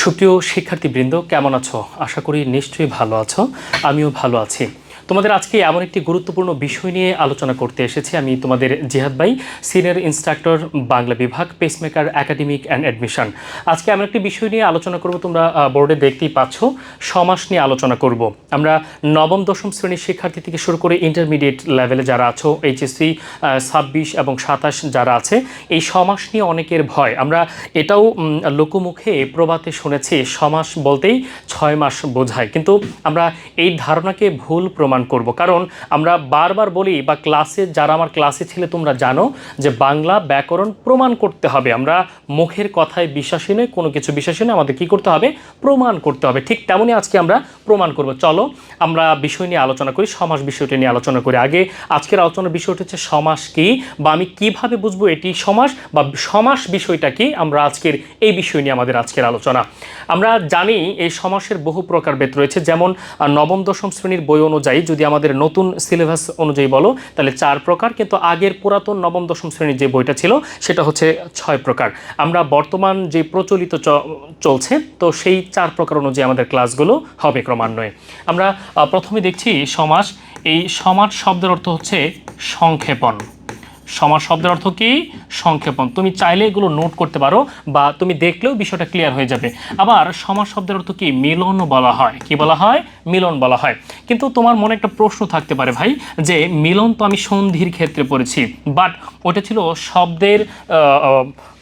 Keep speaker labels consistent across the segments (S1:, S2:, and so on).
S1: সুপ্রিয় শিক্ষার্থীবৃন্দ কেমন আছো? আশা করি নিশ্চয়ই ভালো আছো। আমিও ভালো আছি। তোমাদের আজকে এমন একটি গুরুত্বপূর্ণ বিষয় নিয়ে আলোচনা করতে এসেছি। আমি তোমাদের জিহাদ ভাই, সিনিয়র ইনস্ট্রাক্টর, বাংলা বিভাগ পেসমেকার একাডেমিক অ্যান্ড অ্যাডমিশন আজকে এমন একটি বিষয় নিয়ে আলোচনা করব, তোমরা বোর্ডে দেখতেই পাচ্ছ। সমাস নিয়ে আলোচনা করব। আমরা নবম, দশম শ্রেণির শিক্ষার্থী থেকে শুরু করে ইন্টারমিডিয়েট লেভেলে যারা আছো এইচএসসি ছাব্বিশ এবং সাতাশ যারা আছে, এই সমাস নিয়ে অনেকের ভয়। আমরা এটাও লোকমুখে প্রবাতে শুনেছি সমাস বলতেই ছয় মাস বোঝায়। কিন্তু আমরা এই ধারণাকে ভুল প্রমাণ করব। কারণ আমরা বারবার বলি বা ক্লাসে, যারা আমার ক্লাসে ছিলে তোমরা জানো যে বাংলা ব্যাকরণ প্রমাণ করতে হবে। আমরা মুখের কথায় বিশ্বাসী নয় কোনো কিছু বিশ্বাসী নয় আমাদের কী করতে হবে? প্রমাণ করতে হবে। ঠিক তেমনই আজকে আমরা প্রমাণ করব। চলো, আমরা বিষয় নিয়ে আলোচনা করি, সমাস বিষয়টি নিয়ে আলোচনা করি। আগে আজকের আলোচনার বিষয়টি হচ্ছে সমাস কি বা আমি কীভাবে বুঝব এটি সমাস বা সমাস বিষয়টা কি? আমরা আজকের এই বিষয় নিয়ে আমাদের আজকের আলোচনা। আমরা জানি এই সমাসের বহু প্রকার প্রকারভেদ রয়েছে। যেমন নবম, দশম শ্রেণির বই অনুযায়ী যদি আমাদের নতুন সিলেবাস অনুযায়ী বলো, তাহলে চার প্রকার, কিন্তু আগের পুরাতন নবম, দশম শ্রেণির যে বইটা ছিল, সেটা হচ্ছে ছয় প্রকার। আমরা বর্তমান যে প্রচলিত চলছে, তো সেই চার প্রকার অনুযায়ী আমাদের ক্লাসগুলো হবে ক্রমান্বয়ে। আমরা প্রথমে দেখছি সমাস। এই সমাজ শব্দের অর্থ হচ্ছে সংক্ষেপণ। সমাস শব্দের অর্থ কি? সংক্ষেপণ। তুমি চাইলে এগুলো নোট করতে পারো বা তুমি দেখলেও বিষয়টা ক্লিয়ার হয়ে যাবে। আবার সমাস শব্দের অর্থ কি? মিলন বলা হয়। কি বলা হয়? মিলন বলা হয়। কিন্তু তোমার মনে একটা প্রশ্ন থাকতে পারে ভাই, যে মিলন তো আমি সন্ধির ক্ষেত্রে পড়েছি বাট ওটা ছিল শব্দের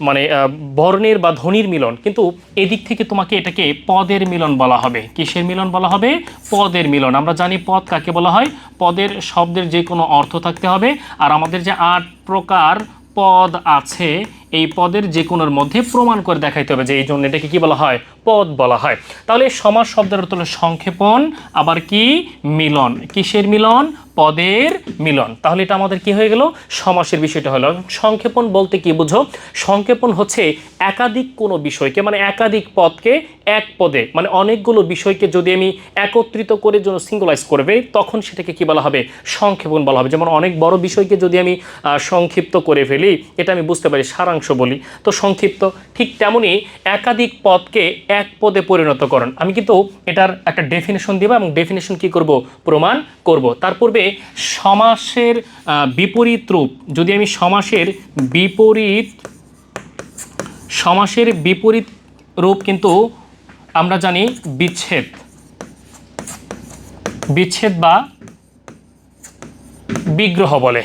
S1: মানে বর্ণের বা ধ্বনির মিলন। কিন্তু এদিক থেকে তোমাকে এটাকে পদের মিলন বলা হবে। কিসের মিলন বলা হবে? পদের মিলন। আমরা জানি পদ কাকে বলা হয়? পদের শব্দের যে কোনো অর্থ থাকতে হবে। আর আমাদের যে আট প্রকার পদ আছে, এই পদের যে কোনোর মধ্যে প্রমাণ করে দেখাইতে হবে যে এই জন্য এটাকে কী বলা হয়? পদ বলা হয়। তাহলে সমাজ শব্দের হলো সংক্ষেপণ, আবার কি? মিলন। কিসের মিলন? পদের মিলন। তাহলে এটা আমাদের কি হয়ে গেল? সমাসের বিষয়টা হলো, সংক্ষেপণ বলতে কি বুঝো? সংক্ষেপণ হচ্ছে একাধিক কোনো বিষয়কে মানে একাধিক পদকে এক পদে মানে অনেকগুলো বিষয়কে যদি আমি একত্রিত করে জন্য সিঙ্গলাইজ করবে তখন সেটাকে কি বলা হবে? সংক্ষেপণ বলা হবে। যেমন অনেক বড় বিষয়কে যদি আমি সংক্ষিপ্ত করে ফেলি, এটা আমি বুঝতে পারি, সারাংশ বলি। তো সংক্ষিপ্ত, ঠিক তেমনই একাধিক পদকে এক পদে পরিণত করণ। আমি কিন্তু এটার একটা ডেফিনেশন দিব এবং ডেফিনেশন কি করব? প্রমাণ করব। তার পূর্বে সমাসের বিপরীত রূপ। যদি আমি সমাসের বিপরীত সমাসের বিপরীত রূপ কিন্তু আমরা জানি বিচ্ছেদ। বিচ্ছেদ বা বিগ্রহ বলে।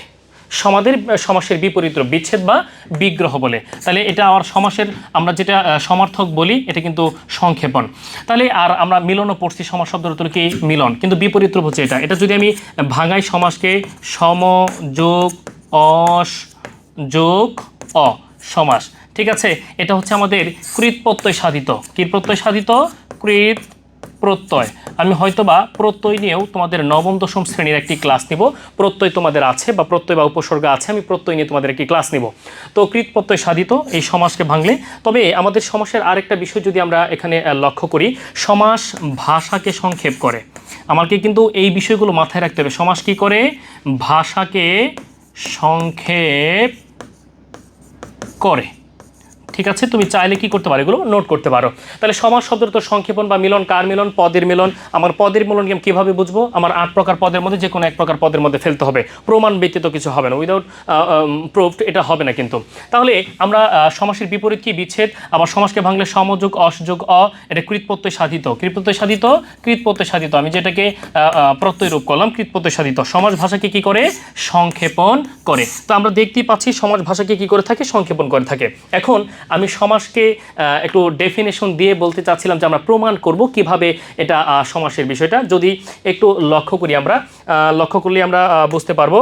S1: সমাদের সমাসের বিপরীত বিচ্ছেদ বা বিগ্রহ বলে। তাহলে এটা আমার সমাসের, আমরা যেটা সমার্থক বলি, এটা কিন্তু সংক্ষেপণ। তাহলে আর আমরা মিলনও পড়ছি সমাস শব্দের উত্তর কি? মিলন। কিন্তু বিপরীত রূপ হচ্ছে এটা। এটা যদি আমি ভাঙাই সমাসকে, সম যোগ অস যোগ অ, সমাস। ঠিক আছে? এটা হচ্ছে আমাদের কৃত প্রত্যয় সাধিত। কৃত প্রত্যয় সাধিত? কৃত প্রত্যয়। আমি হয়তোবা প্রত্যয় নিয়েও তোমাদের নবম, দশম শ্রেণির একটি ক্লাস নিব। প্রত্যয় তোমাদের আছে বা প্রত্যয় বা উপসর্গ আছে, আমি প্রত্যয় নিয়ে তোমাদের একটি ক্লাস নিব। তো কৃত প্রত্যয় সাধিত, এই সমাজকে ভাঙলে। তবে আমাদের সমাসের আরেকটা বিষয় যদি আমরা এখানে লক্ষ্য করি, সমাস ভাষাকে সংক্ষেপ করে। আমাকে কিন্তু এই বিষয়গুলো মাথায় রাখতে হবে। সমাস কী করে? ভাষাকে সংক্ষেপ করে। ঠিক আছে? তুমি চাইলে কি করতে পারো? এগুলো নোট করতে পারো। তাহলে সমাজ শব্দের তো সংক্ষেপণ বা মিলন কার মিলন? পদের মিলন। আমার পদের মিলন আমি কীভাবে বুঝব? আমার আট প্রকার পদের মধ্যে যে কোনো এক প্রকার পদের মধ্যে ফেলতে হবে। প্রমাণ ব্যতীত কিছু হবে না। উইদাউট প্রুফ এটা হবে না কিন্তু। তাহলে আমরা সমাসের বিপরীত কি? বিচ্ছেদ। আবার সমাসকে ভাঙলে সমযোগ, অসযোগ, অ, এটা কৃতপ্রত্যয় সাধিত। কৃতপ্রত্যয় সাধিত? কৃতপ্রত্যয় সাধিত। আমি যেটাকে প্রত্যয় রূপ করলাম কৃতপ্রত্যয় সাধিত। সমাজ ভাষাকে কি করে? সংক্ষেপণ করে। তো আমরা দেখতেই পাচ্ছি সমাজ ভাষাকে কি করে থাকে? সংক্ষেপণ করে থাকে। এখন আমি সমাজকে একটু ডেফিনেশন দিয়ে বলতে চাচ্ছিলাম যে আমরা প্রমাণ করব কীভাবে এটা সমাসের বিষয়টা। যদি একটু লক্ষ্য করি আমরা লক্ষ্য করলে আমরা বুঝতে পারব।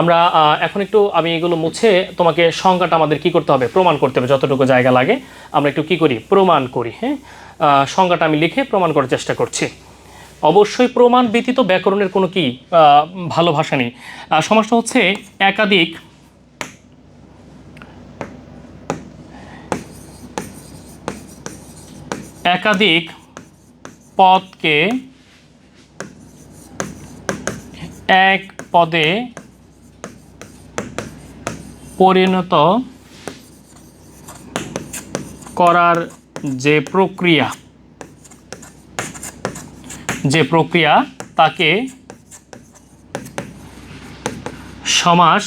S1: আমরা এখন একটু আমি এগুলো মুছে, তোমাকে সংজ্ঞাটা আমাদের কি করতে হবে? প্রমাণ করতে হবে যতটুকু জায়গা লাগে। আমরা একটু কি করি? প্রমাণ করি হ্যাঁ? সংজ্ঞাটা আমি লিখে প্রমাণ করার চেষ্টা করছি। অবশ্যই প্রমাণ ব্যতীত ব্যাকরণের কোনো কি ভালো ভাষা নেই। সমাজটা হচ্ছে একাধিক একাধিক পদকে এক পদে পরিণত করার যে প্রক্রিয়া যে প্রক্রিয়া তাকে সমাস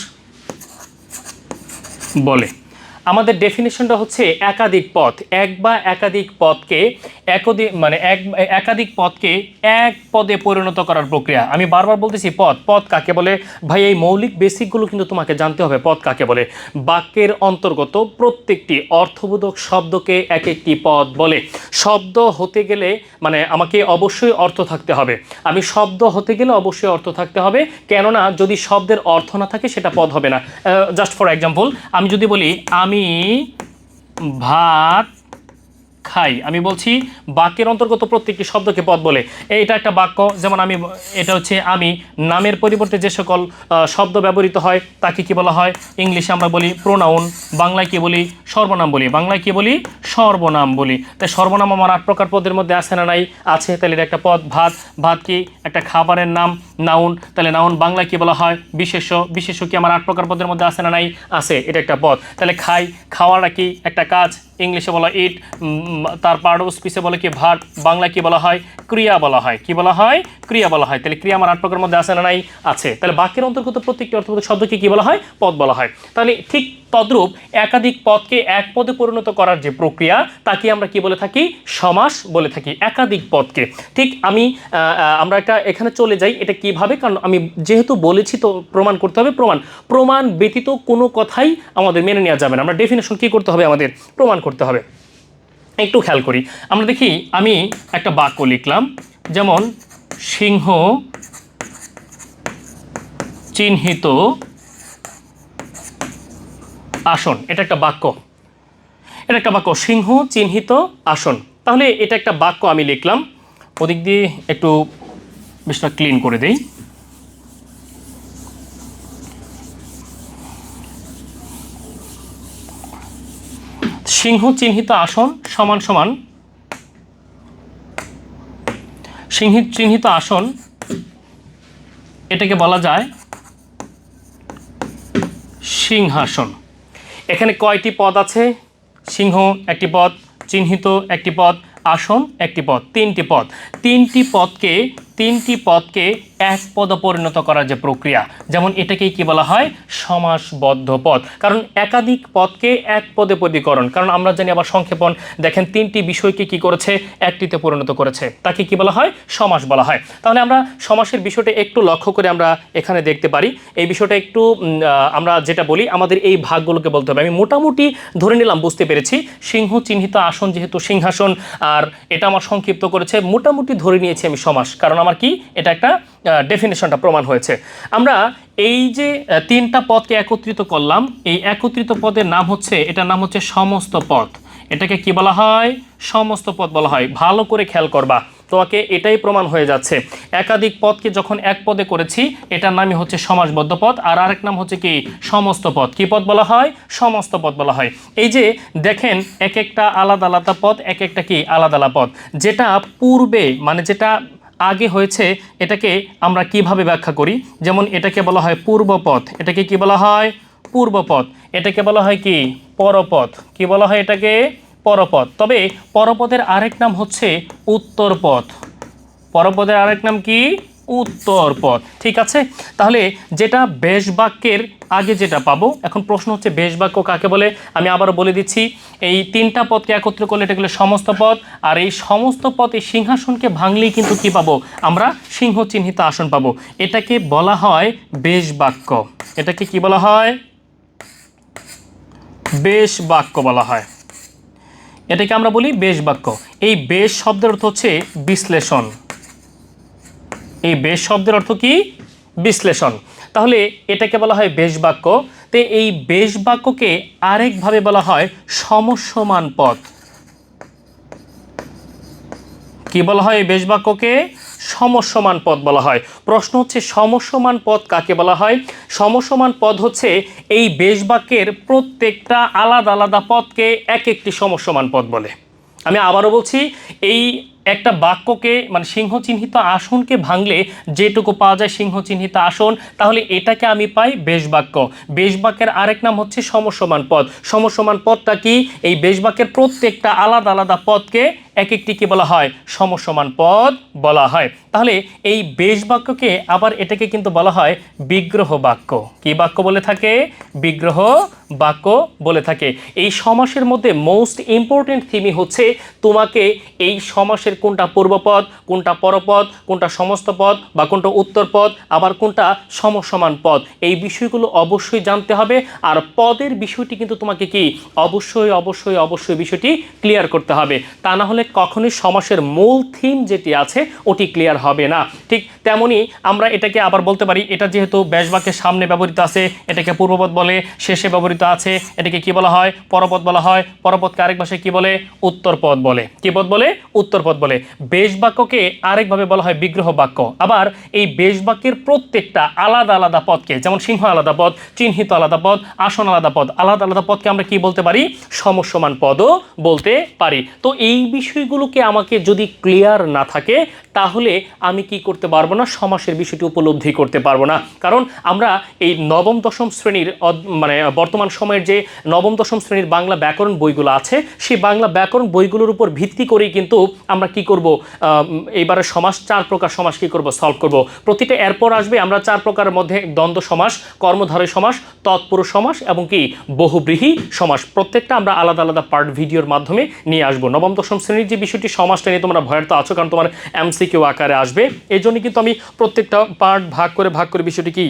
S1: বলে। আমাদের ডেফিনেশনটা হচ্ছে একাধিক পথ। এক বা একাধিক পথকে একদিক মানে এক, একাধিক পথকে এক পদে পরিণত করার প্রক্রিয়া। আমি বারবার বলতেছি পথ। পথ কাকে বলে? ভাই, এই মৌলিক বেসিকগুলো কিন্তু তোমাকে জানতে হবে পথ কাকে বলে। বাক্যের অন্তর্গত প্রত্যেকটি অর্থবোধক শব্দকে এক একটি পদ বলে। শব্দ হতে গেলে মানে আমাকে অবশ্যই অর্থ থাকতে হবে। আমি শব্দ হতে গেলে অবশ্যই অর্থ থাকতে হবে। কেননা যদি শব্দের অর্থ না থাকে, সেটা পদ হবে না। জাস্ট ফর এক্সাম্পল আমি যদি বলি, আমি ভাত খাই। আমি বলছি বাক্যের অন্তর্গত প্রত্যেকটি শব্দকে পদ বলে। এইটা একটা বাক্য, যেমন আমি, এটা হচ্ছে আমি। নামের পরিবর্তে যে সকল শব্দ ব্যবহৃত হয়, তাকে কি বলা হয়? ইংলিশে আমরা বলি প্রোনাউন বাংলায় কি বলি? সর্বনাম বলি। বাংলায় কি বলি? সর্বনাম বলি। তাই সর্বনাম আমার আট প্রকার পদের মধ্যে আছে না নাই? আছে তাহলে এটা একটা পদ, ভাত। ভাত কি একটা খাবারের নাম? নাউন, তাহলে নাউন বাংলায় কি বলা হয়? বিশেষ্য বিশেষ্য কি আমার আট প্রকার পদের মধ্যে আছে না নাই? আছে, এটা একটা পদ। তাহলে খাই খাওয়াটা কি একটা কাজ? ইংলিশে বলা ইট তার পার্ট অফ স্পিচে বলে কি ভাট বাংলায় কি বলা হয়? ক্রিয়া বলা হয়। কি বলা হয়? ক্রিয়া বলা হয়। তাহলে ক্রিয়া আমার আট প্রকারের মধ্যে আছে না নাই? আছে। তাহলে বাক্যের অন্তর্গত প্রত্যেকটি অর্থবোধক শব্দকে কি বলা হয়? পদ বলা হয়। তাহলে ঠিক তদ্রূপ একাধিক পদকে এক পদে পরিণত করার যে প্রক্রিয়া, তাকে আমরা কি বলে থাকি? সমাস বলে থাকি। একাধিক পদকে। ঠিক আমি আমরা একটা এখানে চলে যাই। এটা কীভাবে? কারণ আমি যেহেতু বলেছি তো প্রমাণ করতে হবে। প্রমাণ প্রমাণ ব্যতীত কোনো কথাই আমাদের মেনে নেওয়া যাবে না। আমরা ডেফিনেশন কী করতে হবে? আমাদের প্রমাণ করতে হবে। একটু খেয়াল করি। আমরা দেখি, আমি একটা বাক্য লিখলাম, যেমন, সিংহ চিহ্নিত আসন। এটা একটা বাক্য। এটা একটা বাক্য, সিংহ চিহ্নিত আসন। তাহলে এটা একটা বাক্য আমি লিখলাম। ওদিক দিয়ে একটু বেশটা ক্লিন করে দেই। সিংহ চিহ্নিত আসন সমান সমান। সিংহ চিহ্নিত আসন, এটাকে বলা যায় সিংহাসন। এখানে কয়টি পদ আছে? সিংহ একটি পদ, চিহ্নিত একটি পদ, আসন একটি পদ, তিনটি পদ। তিনটি পদকে তিনটি পদকে এক পদে পরিণত করার যে প্রক্রিয়া, যেমন এটাকেই কি বলা হয়? সমাসবদ্ধ পদ। কারণ একাধিক পদকে এক পদে পদীকরণ। কারণ আমরা জানি আবার সংক্ষেপণ, দেখেন তিনটি বিষয়কে কি করেছে? একটিতে পরিণত করেছে। তাকে কি বলা হয়? সমাস বলা হয়। তাহলে আমরা সমাসের বিষয়টা একটু লক্ষ্য করে আমরা এখানে দেখতে পারি। এই বিষয়টা একটু আমরা যেটা বলি, আমাদের এই ভাগগুলোকে বলতে হবে। আমি মোটামুটি ধরে নিলাম, বুঝতে পেরেছি। সিংহ চিহ্নিত আসন যেহেতু সিংহাসন, আর এটা আমার সংক্ষিপ্ত করেছে, মোটামুটি ধরে নিয়েছি আমি সমাস। কারণ আমার কি? এটা একটা ডেফিনেশনটা প্রমাণ হয়েছে। আমরা এই যে তিনটা পদকে একত্রিত করলাম, এই একত্রিত পদের নাম হচ্ছে, এটার নাম হচ্ছে সমস্ত পদ। এটাকে কি বলা হয়? সমস্ত পদ বলা হয়। ভালো করে খেয়াল করবা। তোমাকে এটাই প্রমাণ হয়ে যাচ্ছে। একাধিক পদকে যখন এক পদে করেছি, এটার নামই হচ্ছে সমাসবদ্ধ পদ, আর আরেক নাম হচ্ছে কি? সমস্ত পদ। কি পদ বলা হয়? সমস্ত পদ বলা হয়। এই যে, দেখেন এক একটা আলাদা আলাদা পদ এক একটা কি? আলাদা আলাদা পদ। যেটা পূর্বে মানে যেটা আগে হয়েছে এটাকে আমরা কীভাবে ব্যাখ্যা করি? যেমন এটাকে বলা হয় পূর্বপথ। এটাকে কি বলা হয়? পূর্বপথ। এটাকে বলা হয় কি? পরপথ। কি বলা হয় এটাকে? পরপথ। তবে পরপথের আরেক নাম হচ্ছে উত্তরপথ। পরপদের আরেক নাম কি? উত্তর পথ ঠিক আছে? তাহলে যেটা বেশ বাক্যের আগে যেটা পাবো, এখন প্রশ্ন হচ্ছে বেশ বাক্য কাকে বলে? আমি আবারও বলে দিচ্ছি, এই তিনটা পদকে একত্র করলে এটাগুলো সমস্ত পদ, আর এই সমস্ত পদ এই সিংহাসনকে ভাঙলেই কিন্তু কি পাবো? আমরা সিংহ চিহ্নিত আসন পাবো। এটাকে বলা হয় বেশ বাক্য এটাকে কি বলা হয়? বেশ বাক্য বলা হয়। এটাকে আমরা বলি বেশ বাক্য এই বেশ শব্দের অর্থ হচ্ছে বিশ্লেষণ। এই বেশ শব্দের অর্থ কি? বিশ্লেষণ। তাহলে এটাকে বলা হয় বেশ বাক্য। তে এই বেশ বাক্যকে আরেকভাবে বলা হয় সমস্যমান পদ কি বলা হয় এই বেশ বাক্যকে? সমস্যমান পদ বলা হয়। প্রশ্ন হচ্ছে সমস্যমান পদ কাকে বলা হয়? সমসমান পদ হচ্ছে এই বেশ বাক্যের প্রত্যেকটা আলাদা আলাদা পদকে এক একটি সমস্যমান পদ বলে। আমি আবারও বলছি, এই একটা বাক্যকে মানে সিংহ চিহ্নিত আসনকে ভাঙলে যেটুকু পাওয়া যায় সিংহ চিহ্নিত আসন, তাহলে এটাকে আমি পাই বেশ বাক্য বেশ বাক্যের আরেক নাম হচ্ছে সমসমান পদ। সমসমান পদটা কি? এই বেশ বাক্যের প্রত্যেকটা আলাদা আলাদা পদকে এক একটি কি বলা হয়? সমসমান পদ বলা হয়। তাহলে এই বেশ বাক্যকে আবার এটাকে কিন্তু বলা হয় বিগ্রহ বাক্য। কি বাক্য বলে থাকে? বিগ্রহ বাক্য বলে থাকে। এই সমাসের মধ্যে মোস্ট ইম্পর্টেন্ট থিমই হচ্ছে তোমাকে এই সমাসের কোনটা পূর্বপদ, কোনটা পরপদ, কোনটা সমস্ত পদ বা কোনটা উত্তর পদ, আবার কোনটা সমসমান পদ? এই বিষয়গুলো অবশ্যই জানতে হবে। আর পদের বিষয়টি কিন্তু তোমাকে কি? অবশ্যই অবশ্যই অবশ্যই বিষয়টি ক্লিয়ার করতে হবে। তা না হলে কখনোই সমাসের মূল থিম যেটি আছে, ওটি ক্লিয়ার হবে না। ঠিক তেমনি আমরা এটাকে আবার বলতে পারি, এটা যেহেতু ব্যাসবাক্যের সামনে ব্যবহৃত আছে, এটাকে পূর্বপদ বলে, শেষে ব্যবহৃত আছে, এটাকে কি বলা হয়? পরপদ বলা হয়। পরপদকে আরেক ভাষায় কি বলে? উত্তরপদ বলে। কি পদ বলে? উত্তরপদ বলে বেশ বাক্যকে আরেকভাবে বলা হয় বিগ্রহ বাক্য। আবার এই বেশ বাক্যের প্রত্যেকটা আলাদা আলাদা পদকে, যেমন সিংহ আলাদা পদ, চিহ্নিত আলাদা পদ, আসন আলাদা পদ, আলাদা আলাদা পদকে আমরা কি বলতে পারি? সমসমান পদও বলতে পারি। তো এই বিষয়গুলোকে আমাকে যদি ক্লিয়ার না থাকে তাহলে আমি কি করতে পারব না? সমাসের বিষয়টি উপলব্ধি করতে পারব না। কারণ আমরা এই নবম, দশম শ্রেণির মানে বর্তমান সময়ের যে নবম, দশম শ্রেণির বাংলা ব্যাকরণ বইগুলো আছে, সেই বাংলা ব্যাকরণ বইগুলোর উপর ভিত্তি করেই কিন্তু আমরা কি করব? এইবারে সমাস, চার প্রকার সমাস কি করব? সলভ করব। প্রতিটা এরপর আসবে আমরা চার প্রকারের মধ্যে দ্বন্দ্ব সমাস, কর্মধারয় সমাস, তৎপুরুষ সমাস এবং কি? বহুব্রীহি সমাস। প্রত্যেকটা আমরা আলাদা আলাদা পার্ট ভিডিওর মাধ্যমে নিয়ে আসব। নবম, দশম শ্রেণির যে বিষয়টি সমাজটা নিয়ে তোমরা ভয়ের তো আছো, কারণ তোমার এমসিকিউ আকারে আসবে। এই জন্য কিন্তু আমি প্রত্যেকটা পার্ট ভাগ করে ভাগ করে বিষয়টি কি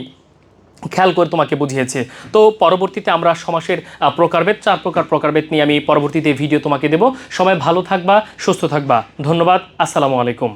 S1: খেয়াল করে তোমাকে বুঝিয়েছে। তো পরবর্তীতে আমরা সমাসের প্রকারভেদ, চার প্রকার প্রকারভেদ নিয়ে আমি পরবর্তীতে ভিডিও তোমাকে দেব। সবাই ভালো থাকবা, সুস্থ থাকবা। ধন্যবাদ, আসসালামু আলাইকুম।